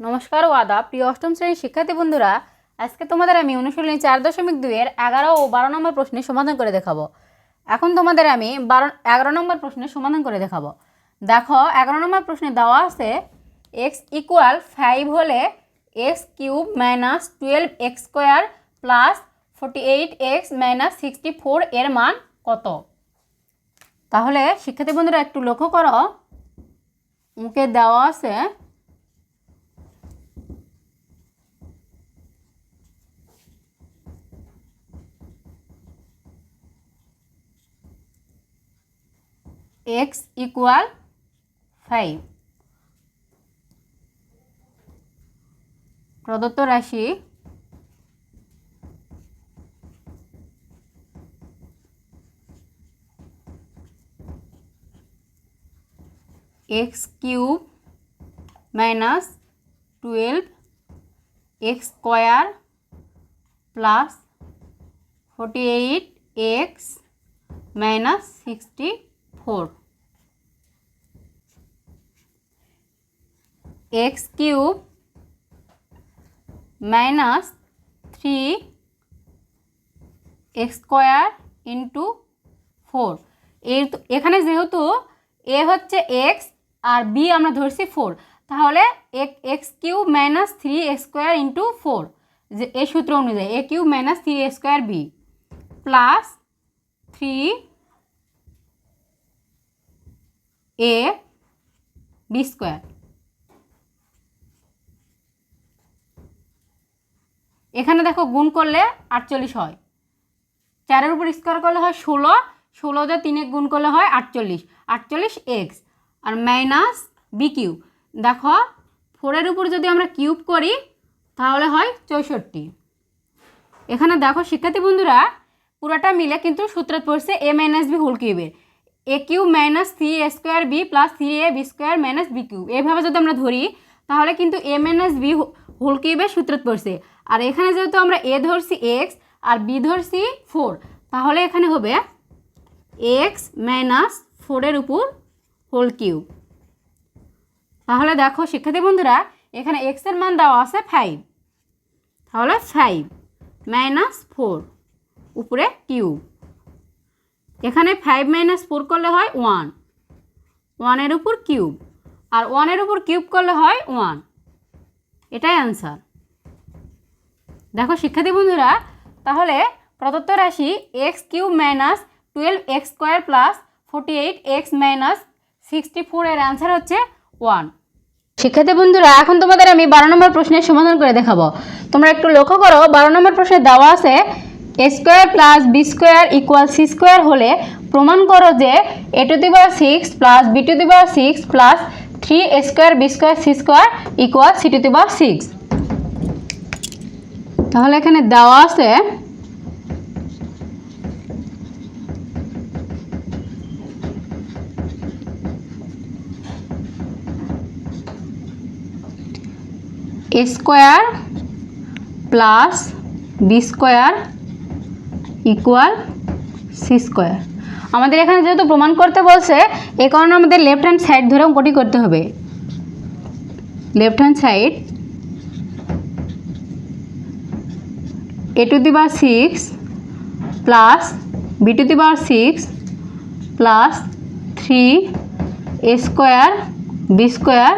নমস্কার ও আদা প্রিয় অষ্টম শ্রেণির শিক্ষার্থী বন্ধুরা। আজকে তোমাদের আমি অনুশীলনী চার দশমিক দুইয়ের এগারো ও বারো নম্বর প্রশ্নের সমাধান করে দেখাবো। এখন তোমাদের আমি বারো, এগারো নম্বর প্রশ্নের সমাধান করে দেখাবো। দেখো, এগারো নম্বর প্রশ্নে দেওয়া আছে এক্স ইকুয়াল ফাইভ হলে x cube minus twelve x square plus forty eight x minus sixty four এর মান কত? তাহলে, শিক্ষার্থী বন্ধুরা, একটু লক্ষ্য করো। মুখে দেওয়া আছে এক্স ইকুয়াল ফাইভ প্রদত্ত রাশি x cube minus twelve x square plus forty eight x minus sixty four. X cube minus three x square into four. এর এখানে যেহেতু এ হচ্ছে এক্স আর বি আমরা ধরছি ফোর, তাহলে x cube minus three x square into four, যে এই সূত্র অনুযায়ী, a cube minus three x square b, plus three a b square এখানে দেখো গুণ করলে আটচল্লিশ হয়। চারের উপর স্কোয়ার করলে হয় ষোলো ষোলো দিয়ে তিনে গুণ করলে হয় আটচল্লিশ। আটচল্লিশ এক্স আর মাইনাস বি কিউব দেখো, ফোরের উপর যদি আমরা কিউব করি, তাহলে হয় চৌষট্টি। এখানে দেখো, শিক্ষার্থী বন্ধুরা, পুরোটা মিলে কিন্তু সূত্র পড়ছে এ মাইনাস বি হোল কিউবের a cube minus three a square b plus three a b square minus b cube এভাবে যদি আমরা ধরি, তাহলে কিন্তু এ মাইনাস বি হোল কিউবের সূত্র পড়ছে। আর এখানে যেহেতু আমরা এ ধরছি এক্স আর বি ধরছি ফোর তাহলে এখানে হবে এক্স মাইনাস ফোরের উপর হোল কিউব। তাহলে দেখো, শিক্ষার্থী বন্ধুরা, এখানে এক্সের মান দেওয়া আছে ফাইভ তাহলে ফাইভ মাইনাস ফোর উপরে কিউব। এখানে ফাইভ মাইনাস ফোর করলে হয় ওয়ান ওয়ানের উপর কিউব আর ওয়ানের উপর কিউব করলে হয় ওয়ান এটাই অ্যান্সার দেখো শিক্ষার্থী বন্ধুরা, তাহলে প্রদত্ত রাশি x cube minus twelve x square plus forty eight x minus sixty four এর অ্যান্সার হচ্ছে ওয়ান শিক্ষার্থী বন্ধুরা, এখন তোমাদের আমি বারো নম্বর প্রশ্নের সমাধান করে দেখাবো। তোমরা একটু লক্ষ্য করো, বারো নম্বর প্রশ্নে দেওয়া আছে square plus b square equal c square হলে প্রমাণ করো যে a to the power six plus b to the power six plus three square b square c square equal c to the power six তাহলে এখানে দেওয়া আছে square plus b square equal c square আমাদের এখানে যেহেতু প্রমাণ করতে বলছে, এ কারণে আমাদের লেফট হ্যান্ড সাইড ধরে অঙ্কটি করতে হবে। Left hand side a to the power six plus b to the power six plus three a square b square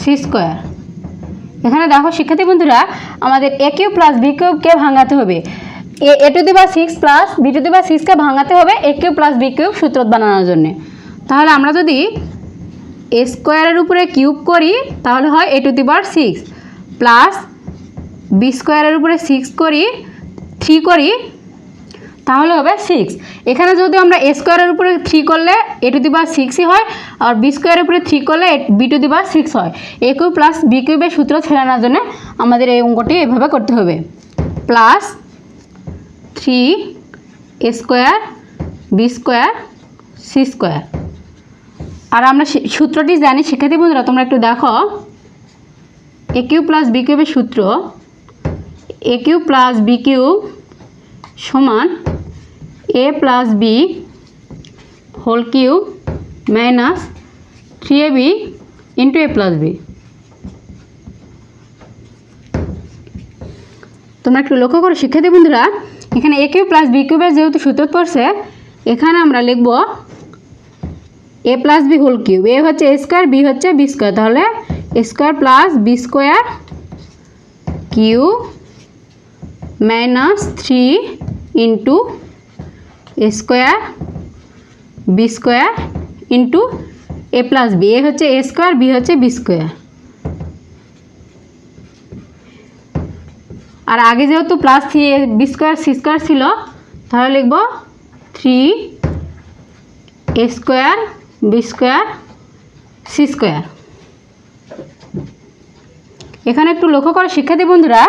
c square এখানে দেখো, শিক্ষার্থী বন্ধুরা, আমাদের এ কিউব প্লাস বি কিউবকে ভাঙাতে হবে। এ এ টু দি বা six plus b to the বা সিক্সকে ভাঙাতে হবে a cube plus b cube সূত্র বানানোর জন্য। তাহলে আমরা যদি এ স্কোয়ারের উপরে কিউব করি, তাহলে হয় এ to the bar six plus B স্কোয়ারের উপরে সিক্স করি থ্রি করি, তাহলে হবে সিক্স এখানে যদি আমরা এ স্কোয়ারের উপরে থ্রি করলে এ টু দি বার সিক্সই হয়, আর বি স্কোয়ারের উপরে থ্রি করলে B to the bar six হয়। এ কিউব প্লাস বি কিউবের সূত্র ছেড়ানোর জন্য আমাদের এই অঙ্কটি এভাবে করতে হবে। Plus three a square b square c square আর আমরা সূত্রটি জানি সেক্ষেত্রে বন্ধুরা, তোমরা একটু দেখো। এ কিউ প্লাস বি কিউবের সূত্র a cube plus b cube সমান a plus b whole cube minus three a b into a plus b তোমরা একটু লক্ষ্য করো, শিক্ষার্থী বন্ধুরা। এখানে এ কিউ প্লাস বি কিউবের যেহেতু সূত্র পড়ছে, এখানে আমরা লিখব a plus b whole cube. A হচ্ছে এ স্কোয়ার বি হচ্ছে বি স্কোয়ার। তাহলে a square plus b square cube minus three into square b square into a plus b a হচ্ছে এ স্কোয়ার বি হচ্ছে বি স্কোয়ার। আর আগে যেহেতু plus three b square c square ছিল, তাহলে লিখব three a square b square c square এখানে একটু লক্ষ্য করে, শিক্ষার্থী বন্ধুরা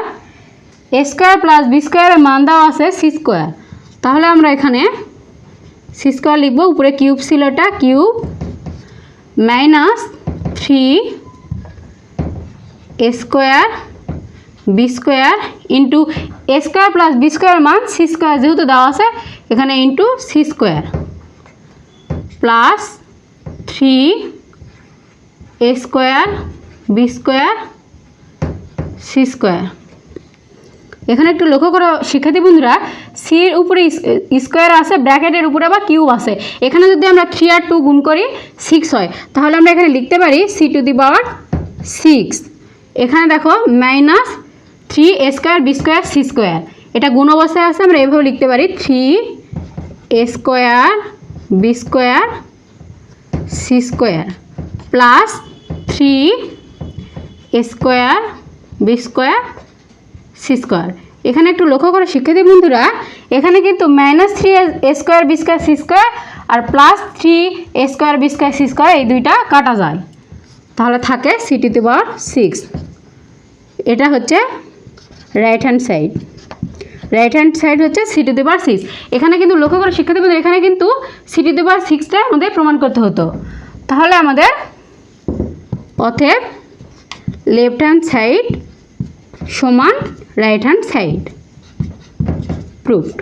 এ স্কোয়ার প্লাস বি স্কোয়ারের মান দেওয়া আছে সি স্কোয়ার তাহলে আমরা এখানে সি স্কোয়ার লিখব, উপরে কিউব ছিল এটা cube minus three a square b square into a square plus b square মান সি স্কোয়ার যেহেতু দেওয়া আছে, এখানে into c square plus three a square b square c square এখানে একটু লক্ষ্য করো, শিক্ষার্থী বন্ধুরা সির উপরে স্কোয়ার আছে ব্র্যাকেটের উপরে বা কিউব আছে। এখানে যদি আমরা থ্রি আর টু গুণ করি সিক্স হয়। তাহলে আমরা এখানে লিখতে পারি c to the power six এখানে দেখো minus three a square b square c square. এটা গুণ অবস্থায় আছে, আমরা এভাবে লিখতে পারি three a square b square c square plus three a square b square c square. এখানে একটু লক্ষ্য করো শিক্ষার্থী বন্ধুরা, এখানে কিন্তু minus three a square b square c square R plus three a square b square c square, এই দুইটা কাটা যায়। তাহলে থাকে সি টু পাওয়ার সিক্স। এটা হচ্ছে right hand side right hand side হচ্ছে city to the power six এখানে কিন্তু লক্ষ্য করে শিক্ষার্থী বন্ধু এখানে কিন্তু সিটি টু দি পাওয়ার সিক্সটা আমাদের প্রমাণ করতে হতো। তাহলে আমাদের অথেব লেফট হ্যান্ড সাইড সমান রাইট হ্যান্ড সাইড প্রুফড